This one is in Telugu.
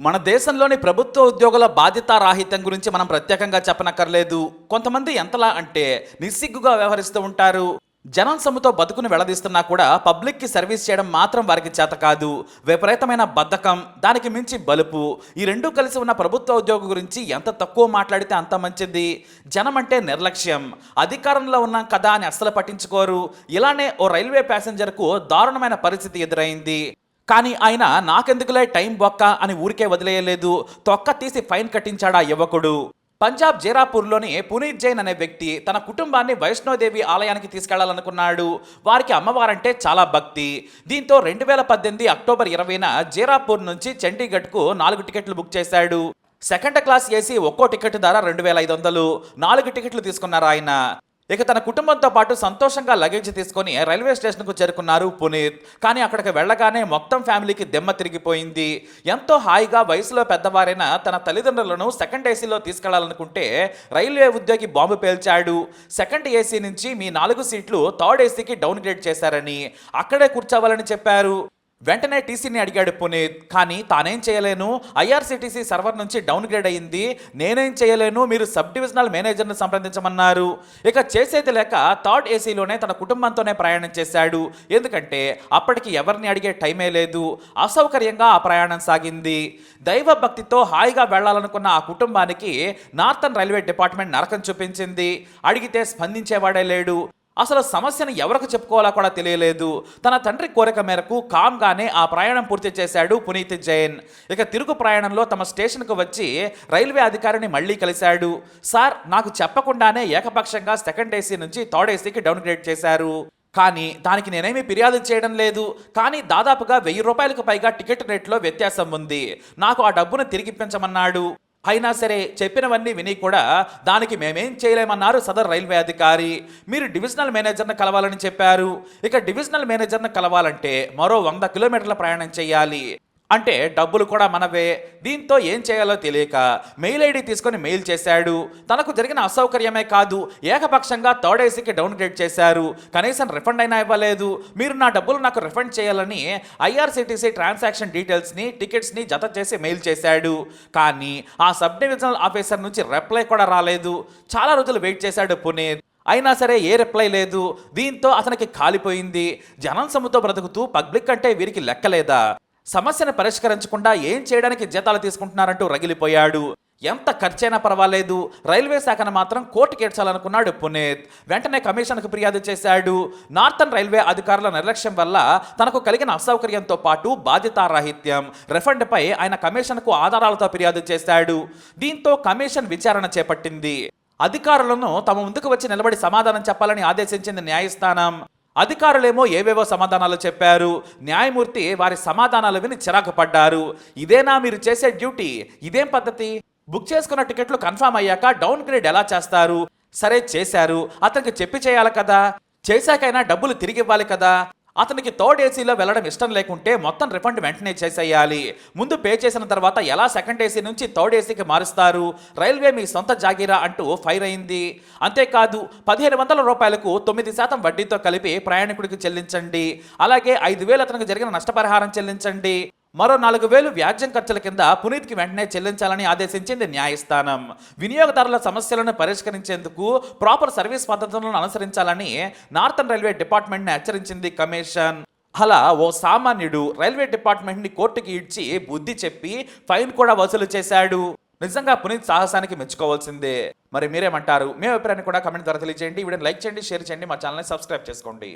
మన దేశంలోని ప్రభుత్వ ఉద్యోగుల బాధ్యతారాహిత్యం గురించి మనం ప్రత్యేకంగా చెప్పనక్కర్లేదు. కొంతమంది ఎంతలా అంటే నిస్సిగ్గుగా వ్యవహరిస్తూ ఉంటారు. జనం సొమ్ముతో బతుకుని వెళ్ళదీస్తున్నా కూడా పబ్లిక్కి సర్వీస్ చేయడం మాత్రం వారికి చేత కాదు. విపరీతమైన బద్ధకం దానికి మించి బలుపు. ఈ రెండూ కలిసి ఉన్న ప్రభుత్వ ఉద్యోగం గురించి ఎంత తక్కువ మాట్లాడితే అంత మంచిది. జనం అంటే నిర్లక్ష్యం. అధికారంలో ఉన్నాం కదా అని అస్సలు పట్టించుకోరు. ఇలానే ఓ రైల్వే ప్యాసింజర్కు దారుణమైన పరిస్థితి ఎదురైంది. కానీ ఆయన నాకెందుకులే టైం బొక్క అని ఊరికే వదిలేయలేదు. తొక్క తీసి ఫైన్ కట్టించాడా యువకుడు? పంజాబ్ జైరాపూర్లోని పునీత్ జైన్ అనే వ్యక్తి తన కుటుంబాన్ని వైష్ణోదేవి ఆలయానికి తీసుకెళ్ళాలనుకున్నాడు. వారికి అమ్మవారంటే చాలా భక్తి. దీంతో రెండు వేల పద్దెనిమిది అక్టోబర్ ఇరవైన జైరాపూర్ నుంచి చండీగఢ్కు నాలుగు టికెట్లు బుక్ చేశాడు. సెకండ్ క్లాస్ ఏసీ ఒక్కో టికెట్ ధర రెండు వేల ఐదు వందలు. నాలుగు టికెట్లు తీసుకున్నారు ఆయన. ఇక తన కుటుంబంతో పాటు సంతోషంగా లగేజ్ తీసుకొని రైల్వే స్టేషన్కు చేరుకున్నారు పునీత్. కానీ అక్కడికి వెళ్ళగానే మొత్తం ఫ్యామిలీకి దెమ్మ తిరిగిపోయింది. ఎంతో హాయిగా వయసులో పెద్దవారైన తన తల్లిదండ్రులను సెకండ్ ఏసీలో తీసుకెళ్ళాలనుకుంటే రైల్వే ఉద్యోగి బాంబు పేల్చాడు. సెకండ్ ఏసీ నుంచి మీ నాలుగు సీట్లు థర్డ్ ఏసీకి డౌన్ గ్రేడ్ చేశారని అక్కడే కూర్చోవాలని చెప్పారు. వెంటనే టీసీని అడిగాడు పునీత్ కానీ తానేం చేయలేను. ఐఆర్సీటీసీ సర్వర్ నుంచి డౌన్ గ్రేడ్ అయ్యింది నేనేం చేయలేను. మీరు సబ్ డివిజనల్ మేనేజర్ని సంప్రదించమన్నారు. ఇక చేసేది లేక థర్డ్ ఏసీలోనే తన కుటుంబంతోనే ప్రయాణం చేశాడు. ఎందుకంటే అప్పటికి ఎవరిని అడిగే టైమే లేదు. అసౌకర్యంగా ఆ ప్రయాణం సాగింది. దైవ భక్తితో హాయిగా వెళ్ళాలనుకున్న ఆ కుటుంబానికి నార్థన్ రైల్వే డిపార్ట్మెంట్ నరకం చూపించింది. అడిగితే స్పందించేవాడే లేడు. అసలు సమస్యను ఎవరికి చెప్పుకోవాలో కూడా తెలియలేదు. తన తండ్రి కోరిక మేరకు కామ్గానే ఆ ప్రయాణం పూర్తి చేశాడు పునీత్ జైన్. ఇక తిరుగు ప్రయాణంలో తమ స్టేషన్కు వచ్చి రైల్వే అధికారిని మళ్ళీ కలిశాడు. సార్ నాకు చెప్పకుండానే ఏకపక్షంగా సెకండ్ ఏసీ నుంచి థర్డ్ ఏసీకి డౌన్గ్రేడ్ చేశారు. కానీ దానికి నేనేమీ ఫిర్యాదు చేయడం లేదు. కానీ దాదాపుగా వెయ్యి రూపాయలకు పైగా టికెట్ రేట్లో వ్యత్యాసం ఉంది. నాకు ఆ డబ్బును తిరిగిప్పించమన్నాడు. అయినా సరే చెప్పినవన్నీ విని కూడా దానికి మేమేం చేయలేమన్నారు సదర్ రైల్వే అధికారి. మీరు డివిజనల్ మేనేజర్ని కలవాలని చెప్పారు. ఇక డివిజనల్ మేనేజర్ని కలవాలంటే మరో వంద కిలోమీటర్ల ప్రయాణం చేయాలి. అంటే డబ్బులు కూడా మనవే. దీంతో ఏం చేయాలో తెలియక మెయిల్ ఐడి తీసుకొని మెయిల్ చేశాడు. తనకు జరిగిన అసౌకర్యమే కాదు ఏకపక్షంగా థర్డ్ ఏసీకి డౌన్గ్రేడ్ చేశారు. కనీసం రిఫండ్ అయినా ఇవ్వలేదు. మీరు నా డబ్బులు నాకు రిఫండ్ చేయాలని ఐఆర్సీటీసీ ట్రాన్సాక్షన్ డీటెయిల్స్ని టికెట్స్ని జత చేసి మెయిల్ చేశాడు. కానీ ఆ సబ్ డివిజనల్ ఆఫీసర్ నుంచి రిప్లై కూడా రాలేదు. చాలా రోజులు వెయిట్ చేశాడు పునీత్ అయినా సరే ఏ రిప్లై లేదు. దీంతో అతనికి కాలిపోయింది. జనం సొమ్ముతో బ్రతుకుతూ పబ్లిక్ అంటే వీరికి లెక్కలేదా? సమస్యను పరిష్కరించకుండా ఏం చేయడానికి జీతాలు తీసుకుంటున్నారంటూ రగిలిపోయాడు. ఎంత ఖర్చైనా పర్వాలేదు. రైల్వే శాఖను మాత్రం కోర్టు ఏడ్చాలనుకున్నాడు పునీత్. వెంటనే కమిషన్కు ఫిర్యాదు చేశాడు. నార్థన్ రైల్వే అధికారుల నిర్లక్ష్యం వల్ల తనకు కలిగిన అసౌకర్యంతో పాటు బాధ్యతారాహిత్యం. రిఫండ్పై ఆయన కమిషన్కు ఆధారాలతో ఫిర్యాదు చేశాడు. దీంతో కమిషన్ విచారణ చేపట్టింది. అధికారులను తమ ముందుకు వచ్చి నిలబడి సమాధానం చెప్పాలని ఆదేశించింది న్యాయస్థానం. అధికారులేమో ఏవేవో సమాధానాలు చెప్పారు. న్యాయమూర్తి వారి సమాధానాలు విని చిరాకు పడ్డారు ఇదేనా మీరు చేసే డ్యూటీ? ఇదేం పద్ధతి? బుక్ చేసుకున్న టికెట్లు కన్ఫర్మ్ అయ్యాక డౌన్ గ్రేడ్ ఎలా చేస్తారు? సరే చేశారు. అతనికి చెప్పి చేయాలి కదా. చేశాకైనా డబ్బులు తిరిగి ఇవ్వాలి కదా. అతనికి థర్డ్ ఏసీలో వెళ్ళడం ఇష్టం లేకుంటే మొత్తం రిఫండ్ వెంటనే చేసేయాలి. ముందు పే చేసిన తర్వాత ఎలా సెకండ్ ఏసీ నుంచి థర్డ్ ఏసీకి మారుస్తారు? రైల్వే మీ సొంత జాగీరా అంటూ ఫైర్ అయింది. అంతేకాదు పదిహేను వందల రూపాయలకు తొమ్మిది శాతం వడ్డీతో కలిపి ప్రయాణికుడికి చెల్లించండి. అలాగే ఐదు వేలు అతనికి జరిగిన నష్టపరిహారం చెల్లించండి. మరో నాలుగు వేలు వ్యాజ్యం ఖర్చుల కింద పునీత్కి వెంటనే చెల్లించాలని ఆదేశించింది న్యాయస్థానం. వినియోగదారుల సమస్యలను పరిష్కరించేందుకు ప్రాపర్ సర్వీస్ పద్ధతులను అనుసరించాలని నార్థన్ రైల్వే డిపార్ట్మెంట్ని హెచ్చరించింది కమిషన్. అలా ఓ సామాన్యుడు రైల్వే డిపార్ట్మెంట్ని కోర్టుకి ఇడ్చి బుద్ధి చెప్పి ఫైన్ కూడా వసూలు చేశాడు. నిజంగా పునీత్ సాహసానికి మెచ్చుకోవాల్సిందే. మరి మీరేమంటారు? మీ అభిప్రాయాన్ని కూడా కమెంట్ ద్వారా తెలియజేయండి. వీడియోని లైక్ చేయండి షేర్ చేయండి మా ఛానల్ని సబ్స్క్రైబ్ చేసుకోండి.